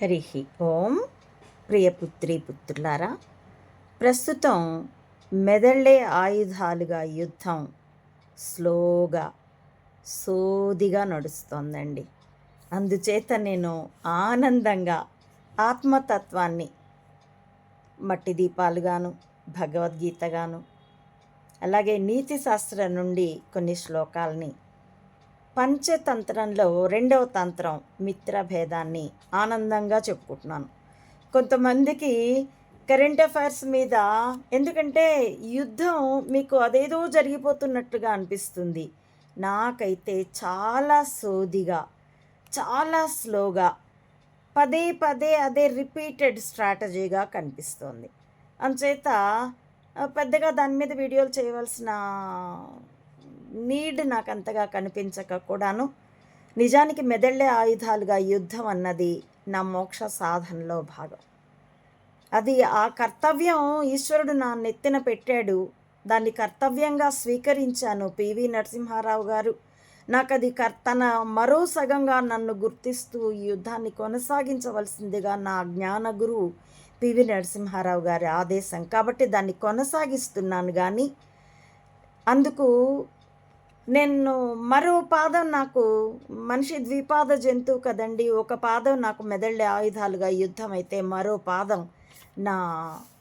హరి ఓం ప్రియపుత్రి పుత్రులారా ప్రస్తుతం మెదళ్ళే ఆయుధాలుగా యుద్ధం స్లోగా సోదిగా నడుస్తోందండి. అందుచేత నేను ఆనందంగా ఆత్మతత్వాన్ని మట్టి దీపాలుగాను భగవద్గీతగాను అలాగే నీతి శాస్త్రం నుండి కొన్ని శ్లోకాలని పంచతంత్రంలో రెండవ తంత్రం మిత్రభేదాన్ని ఆనందంగా చెప్పుకుంటున్నాను. కొంతమందికి కరెంట్ అఫైర్స్ మీద ఎందుకంటే యుద్ధం మీకు అదేదో జరిగిపోతున్నట్టుగా అనిపిస్తుంది. నాకైతే చాలా సోదిగా చాలా స్లోగా పదే పదే అదే రిపీటెడ్ స్ట్రాటజీగా కనిపిస్తోంది. అంచేత పెద్దగా దాని మీద వీడియోలు చేయవలసిన నీడ్ నాకు అంతగా కనిపించక కూడాను నిజానికి మెదళ్ళే ఆయుధాలుగా యుద్ధం అన్నది నా మోక్ష సాధనలో భాగం. అది ఆ కర్తవ్యం ఈశ్వరుడు నా నెత్తిన పెట్టాడు. దాన్ని కర్తవ్యంగా స్వీకరించాను. పివి నరసింహారావు గారు. నాకు అది కర్తన మరో సగంగా నన్ను గుర్తిస్తూ ఈ యుద్ధాన్ని కొనసాగించవలసిందిగా నా జ్ఞాన గురువు పివి నరసింహారావు గారి ఆదేశం. కాబట్టి దాన్ని కొనసాగిస్తున్నాను కానీ అందుకు నేను మరో పాదం నాకు మనిషి ద్విపాద జంతువు కదండి ఒక పాదం నాకు మెదళ్ళే ఆయుధాలుగా యుద్ధం అయితే మరో పాదం నా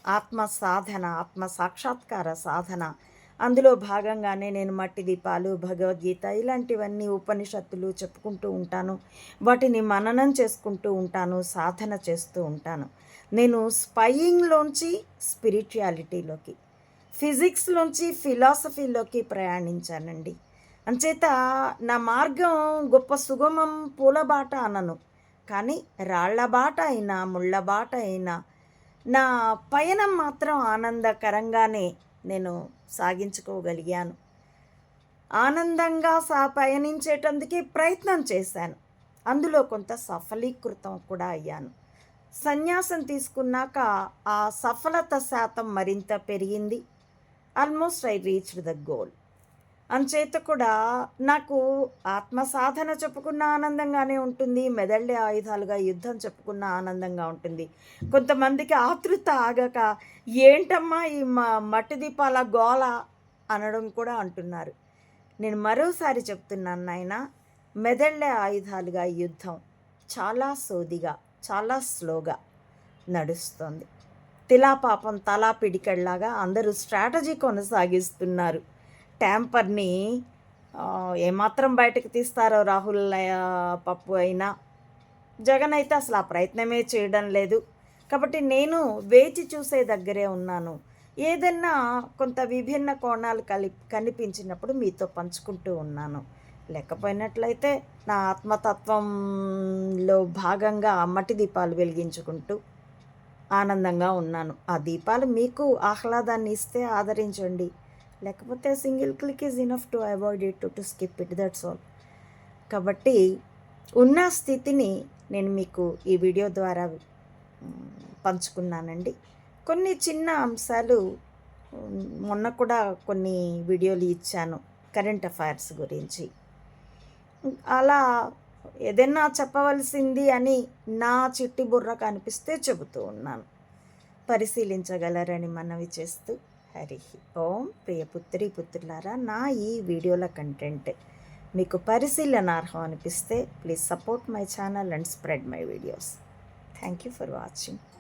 ఆత్మ సాధన ఆత్మ సాక్షాత్కార సాధన. అందులో భాగంగానే నేను మట్టి దీపాలు భగవద్గీత ఇలాంటివన్నీ ఉపనిషత్తులు చెప్పుకుంటూ ఉంటాను. వాటిని మననం చేసుకుంటూ ఉంటాను సాధన చేస్తూ ఉంటాను. నేను స్పయింగ్లోంచి స్పిరిచువాలిటీలోకి ఫిజిక్స్లోంచి ఫిలాసఫీలోకి ప్రయాణించానండి. అంచేత నా మార్గం గొప్ప సుగమం పూలబాట అనను. కానీ రాళ్ళ బాట అయినా ముళ్ళ బాట అయినా నా పయనం మాత్రం ఆనందకరంగానే నేను సాగించుకోగలిగాను. ఆనందంగా సా పయనించేటందుకే ప్రయత్నం చేశాను. అందులో కొంత సఫలీకృతం కూడా అయ్యాను. సన్యాసం తీసుకున్నాక ఆ సఫలత శాతం మరింత పెరిగింది. Almost I reached the goal. అంచేత కూడా నాకు ఆత్మ సాధన చెప్పుకున్న ఆనందంగానే ఉంటుంది మెదళ్ళే ఆయుధాలుగా యుద్ధం చెప్పుకున్న ఆనందంగా ఉంటుంది. కొంతమందికి ఆతృత ఆగక ఏంటమ్మా ఈ మా మట్టి దీపాల గోల అనడం కూడా అంటున్నారు. నేను మరోసారి చెప్తున్నాను నాయన మెదళ్ళే ఆయుధాలుగా యుద్ధం చాలా సోదిగా చాలా స్లోగా నడుస్తుంది. తిలాపాపం తలా పిడికెళ్ళాగా అందరూ స్ట్రాటజీ కొనసాగిస్తున్నారు. ట్యాంపర్ని ఏమాత్రం బయటకు తీస్తారో రాహుల్ పప్పు అయినా. జగన్ అయితే అసలు ఆ ప్రయత్నమే చేయడం లేదు. కాబట్టి నేను వేచి చూసే దగ్గరే ఉన్నాను. ఏదన్నా కొంత విభిన్న కోణాలు కలి కనిపించినప్పుడు మీతో పంచుకుంటూ ఉన్నాను. లేకపోయినట్లయితే నా ఆత్మతత్వంలో భాగంగా మట్టి దీపాలు వెలిగించుకుంటూ ఆనందంగా ఉన్నాను. ఆ దీపాలు మీకు ఆహ్లాదాన్ని ఇస్తే ఆదరించండి. లేకపోతే single click is enough to avoid it to skip it that's all కాబట్టి ఉన్న స్థితిని నేను మీకు ఈ వీడియో ద్వారా పంచుకున్నానండి. కొన్ని చిన్న అంశాలు మొన్న కూడా కొన్ని వీడియోలు ఇచ్చాను కరెంట్ అఫైర్స్ గురించి. అలా ఏదైనా చెప్పవలసింది అని నా చిట్టి బుర్ర కనిపిస్తే చెబుతూ ఉన్నాను. పరిశీలించగలరని మనవి చేస్తూ హరి ఓం ప్రియపుత్రి పుత్రులారా నా ఈ వీడియోల కంటెంట్ మీకు పరిశీలనార్హం అనిపిస్తే please support my channel and spread my videos thank you for watching